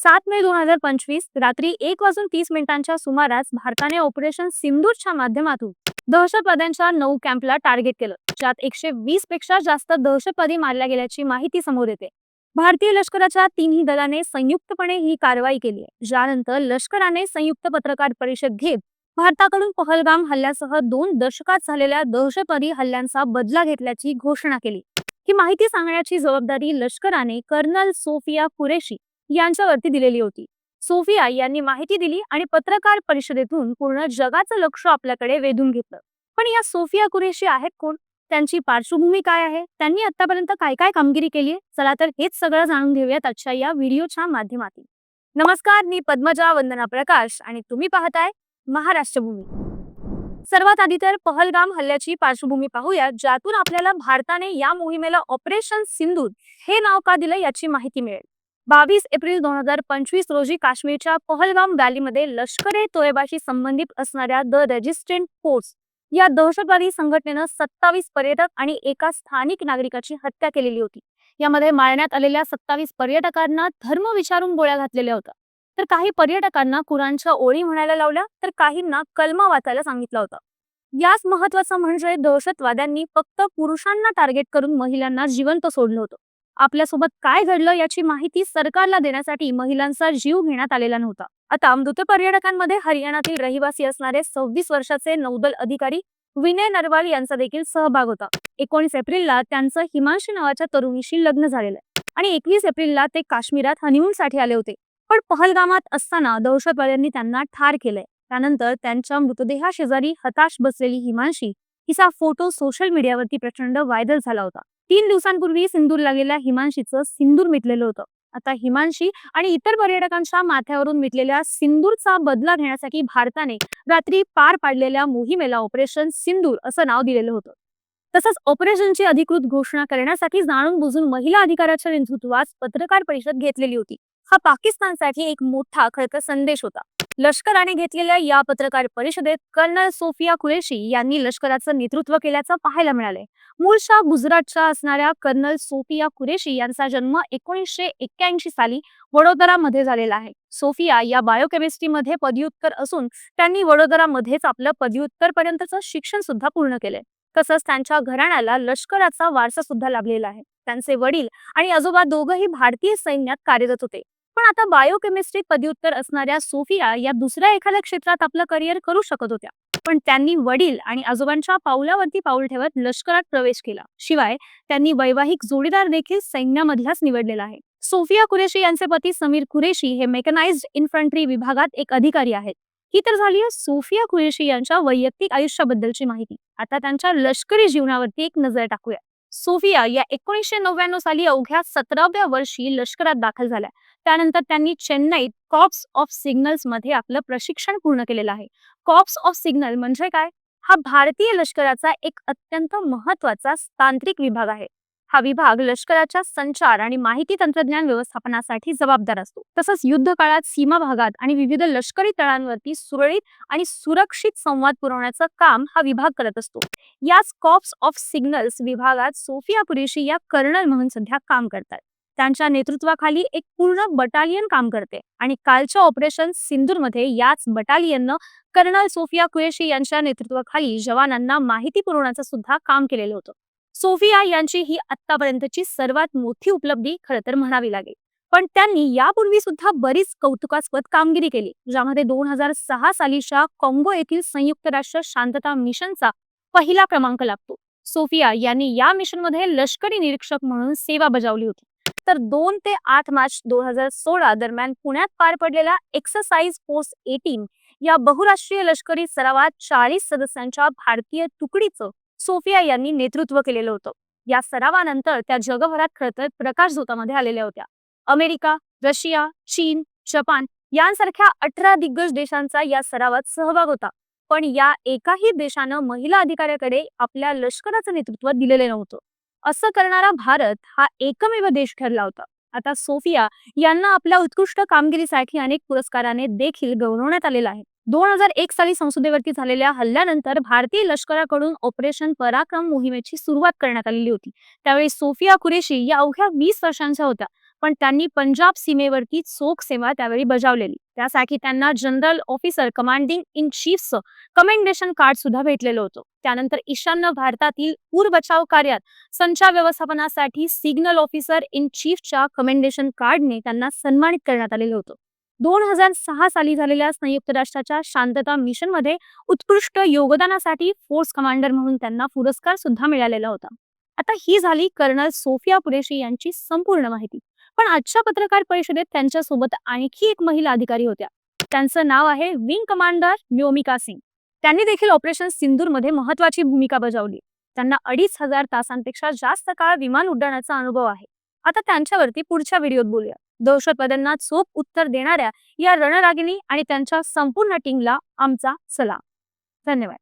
सात मे दोन हजार पंचवीस रात्री एक वाजून तीस मिनिटांच्या सुमारास भारताने ऑपरेशन सिंदूरच्या माध्यमातून दहशतवाद्यांच्या नऊ कॅम्पला टार्गेट केलं. ज्यात एकशे वीसपेक्षा जास्त दहशतवादी मारल्या गेल्याची माहिती समोर येते. भारतीय लष्कराच्या तिन्ही दलाने संयुक्तपणे ही कारवाई केली आहे. ज्यानंतर लष्कराने संयुक्त पत्रकार परिषद घेत भारताकडून पहलगाम हल्ल्यासह दोन दशकात झालेल्या दहशतवादी हल्ल्यांचा बदला घेतल्याची घोषणा केली. ही माहिती सांगण्याची जबाबदारी लष्कराने कर्नल सोफिया कुरेशी यांच्यावरती दिलेली होती. सोफिया यांनी माहिती दिली आणि पत्रकार परिषदेतून पूर्ण जगाचं लक्ष आपल्याकडे वेधून घेतलं. पण या सोफिया कुरेशी आहेत कोण? त्यांची पार्श्वभूमी काय आहे? त्यांनी आतापर्यंत काय काय कामगिरी केली आहे? चला तर हेच सगळं जाणून घेऊयात आजच्या या व्हिडिओच्या माध्यमातून. नमस्कार मी पद्मजा वंदना प्रकाश आणि तुम्ही पाहताय महाराष्ट्रभूमी. सर्वात आधी तर पहलगाम हल्ल्याची पार्श्वभूमी पाहूया ज्यातून आपल्याला भारताने या मोहिमेला ऑपरेशन सिंधूत हे नाव का दिलं याची माहिती मिळेल. बावीस एप्रिल दोन हजार पंचवीस रोजी काश्मीरच्या पहलगाम व्हॅलीमध्ये लष्कर ए तोयबाशी संबंधित असणाऱ्या द रेजिस्टंट फोर्स या दहशतवादी संघटनेनं सत्तावीस पर्यटक आणि एका स्थानिक नागरिकाची हत्या केलेली होती. यामध्ये मारण्यात आलेल्या सत्तावीस पर्यटकांना धर्म विचारून गोळ्या घातलेल्या होत्या. तर काही पर्यटकांना कुराणच्या ओळी म्हणायला लावल्या तर काहींना कलमा वाचायला सांगितलं होतं. याच महत्वाचं म्हणजे दहशतवाद्यांनी फक्त पुरुषांना टार्गेट करून महिलांना जिवंत सोडलं होतं. आपल्यासोबत काय घडलं याची माहिती सरकारला देण्यासाठी महिलांचा जीव घेण्यात आलेला नव्हता. आता मृत पर्यटकांमध्ये हरियाणातील रहिवासी असणारे सव्वीस वर्षाचे नौदल अधिकारी विनय नरवाल यांचा देखील सहभाग होता. एकोणीस एप्रिलला त्यांचं हिमांशी नावाच्या तरुणीशी लग्न झालेलं आहे आणि एकवीस एप्रिलला ते काश्मीरात हनीमून साठी आले होते. पण पहलगामात असताना दहशतवाद्यांनी त्यांना ठार केलंय. त्यानंतर त्यांच्या मृतदेहाशेजारी हताश बसलेली हिमांशी हिचा फोटो सोशल मीडियावरती प्रचंड व्हायरल झाला होता. तीन दिवसांपूर्वी सिंदूरला गेल्या हिमांशीचं सिंदूर मिटलेलं होतं. आता हिमांशी आणि इतर पर्यटकांच्या माथ्यावरून मिटलेल्या सिंदूरचा बदला घेण्यासाठी भारताने रात्री पार पाडलेल्या मोहिमेला ऑपरेशन सिंदूर असं नाव दिलेलं होतं. तसंच ऑपरेशनची अधिकृत घोषणा करण्यासाठी जाणून बुजून महिला अधिकाराच्या नेतृत्वात पत्रकार परिषद घेतलेली होती. हा पाकिस्तानसाठी एक मोठा खळकर संदेश होता. लष्कराने घेतलेल्या या पत्रकार परिषदेत कर्नल सोफिया कुरेशी यांनी लष्कराचं नेतृत्व केल्याचं पाहायला मिळाले मूळच्या गुजरातच्या असणाऱ्या कर्नल सोफिया कुरेशी यांचा जन्म एकोणीसशे एक्क्याऐंशी साली वडोदरामध्ये झालेला आहे. सोफिया या बायोकेमिस्ट्रीमध्ये पदव्युत्तर असून त्यांनी वडोदरामध्येच आपलं पदव्युत्तर पर्यंतचं शिक्षण सुद्धा पूर्ण केलंय. तसंच त्यांच्या घराण्याला लष्कराचा वारसा सुद्धा लाभलेला आहे. त्यांचे वडील आणि आजोबा दोघंही भारतीय सैन्यात कार्यरत होते. पण आता बायोकेमिस्ट्री पदव्युत्तर असणाऱ्या सोफिया या दुसऱ्या एखाद्या क्षेत्रात आपलं करिअर करू शकत होत्या. पण त्यांनी वडील आणि आजोबांच्या पावलावरती पाऊल ठेवत लष्करात प्रवेश केला. शिवाय त्यांनी वैवाहिक जोडीदार देखील सैन्यामधलाच निवडलेला आहे. सोफिया कुरेशी यांचे पती समीर कुरेशी हे मेकनाइज्ड इन्फंट्री विभागात एक अधिकारी आहेत. ही तर झाली आहे सोफिया कुरेशी यांच्या वैयक्तिक आयुष्याबद्दलची माहिती. आता त्यांच्या लष्करी जीवनावरती एक नजर टाकूया. सोफिया या एकोणीसशे नव्याण्णव साली अवघ्या सतराव्या वर्षी लष्करात दाखल झाल्या. त्यानंतर त्यांनी चेन्नईत कॉप्स ऑफ सिग्नल्समध्ये आपलं प्रशिक्षण पूर्ण केलेलं आहे. कॉप्स ऑफ सिग्नल म्हणजे काय? हा भारतीय लष्कराचा एक अत्यंत महत्त्वाचा तांत्रिक विभाग आहे. हा विभाग लष्कराच्या संचार आणि माहिती तंत्रज्ञान व्यवस्थापनासाठी जबाबदार असतो. तसंच युद्ध काळात सीमा भागात आणि विविध लष्करी तळांवरती सुरळीत आणि सुरक्षित संवाद पुरवण्याचं काम हा विभाग करत असतो. याच कॉप्स ऑफ सिग्नल्स विभागात सोफिया पुरेशी या कर्नल म्हणून सध्या काम करतात. त्यांच्या नेतृत्वाखाली एक पूर्ण बटालियन काम करते आणि कालच्या ऑपरेशन सिंदूरमध्ये याच बटालियननं कर्नल सोफिया कुरेशी यांच्या नेतृत्वाखाली जवानांना माहिती पुरवण्याचं सुद्धा काम केलेलं होतं. सोफिया यांची ही आतापर्यंतची सर्वात मोठी उपलब्धी खरं तर म्हणावी लागेल. पण त्यांनी यापूर्वी सुद्धा बरीच कौतुकास्पद कामगिरी केली ज्यामध्ये दोन हजार सहा सालीच्या कॉंगो येथील संयुक्त राष्ट्र शांतता मिशनचा पहिला क्रमांक लागतो. सोफिया यांनी या मिशनमध्ये लष्करी निरीक्षक म्हणून सेवा बजावली होती. तर दोन ते आठ मार्च दोन हजार सोळा दरम्यान पुण्यात पार पडलेल्या एक्सरसाइज फोर्स एटीन या बहुराष्ट्रीय लष्करी सरावात चाळीस सदस्यांच्या भारतीय तुकडीचं सोफिया यांनी नेतृत्व केलेलं होतं. या सरावानंतर त्या जगभरात खरतर प्रकाश झोतामध्ये आलेल्या होत्या. अमेरिका रशिया चीन जपान यांसारख्या अठरा दिग्गज देशांचा या सरावात सहभाग होता. पण या एकाही देशानं महिला अधिकाऱ्याकडे आपल्या लष्कराचं नेतृत्व दिलेलं नव्हतं. असं करणारा भारत हा एकमेव देश ठरला होता. आता सोफिया यांना आपल्या उत्कृष्ट कामगिरीसाठी अनेक पुरस्काराने देखील गौरवण्यात आलेला आहे. दोन हजार एक साली संसदेवरती झालेल्या हल्ल्यानंतर भारतीय लष्कराकडून ऑपरेशन पराक्रम मोहिमेची सुरुवात करण्यात आलेली होती. त्यावेळी सोफिया कुरेशी या अवघ्या वीस वर्षांच्या होत्या पण त्यांनी पंजाब सीमेवरती चोख सेवा त्यावेळी बजावलेली. त्यासाठी त्यांना जनरल ऑफिसर कमांडिंग इन चीफचं कमेंडेशन कार्ड सुद्धा भेटलेलं होतं. त्यानंतर ईशान्य भारतातील पूर बचाव कार्यात संचार व्यवस्थापनासाठी सिग्नल ऑफिसर इन चीफच्या कमेंडेशन कार्डने त्यांना सन्मानित करण्यात आलेलं होतं. दोन हजार सहा साली झालेल्या संयुक्त राष्ट्राच्या शांतता मिशनमध्ये उत्कृष्ट योगदानासाठी फोर्स कमांडर म्हणून त्यांना पुरस्कार सुद्धा मिळालेला होता. आता ही झाली कर्नल सोफिया कुरेशी यांची संपूर्ण माहिती. पण आजच्या पत्रकार परिषदेत त्यांच्यासोबत आणखी एक महिला अधिकारी होत्या. त्यांचं नाव आहे विंग कमांडर व्योमिका सिंग. त्यांनी देखील ऑपरेशन सिंदूरमध्ये महत्वाची भूमिका बजावली. त्यांना अडीच हजार तासांपेक्षा जास्त काळ विमान उड्डाणाचा अनुभव आहे. आता त्यांच्यावरती पुढच्या व्हिडिओत बोलूया. दहशतवाद्यांना चोख उत्तर देणाऱ्या या रणरागिणी आणि त्यांच्या संपूर्ण टीमला आमचा सलाम. धन्यवाद.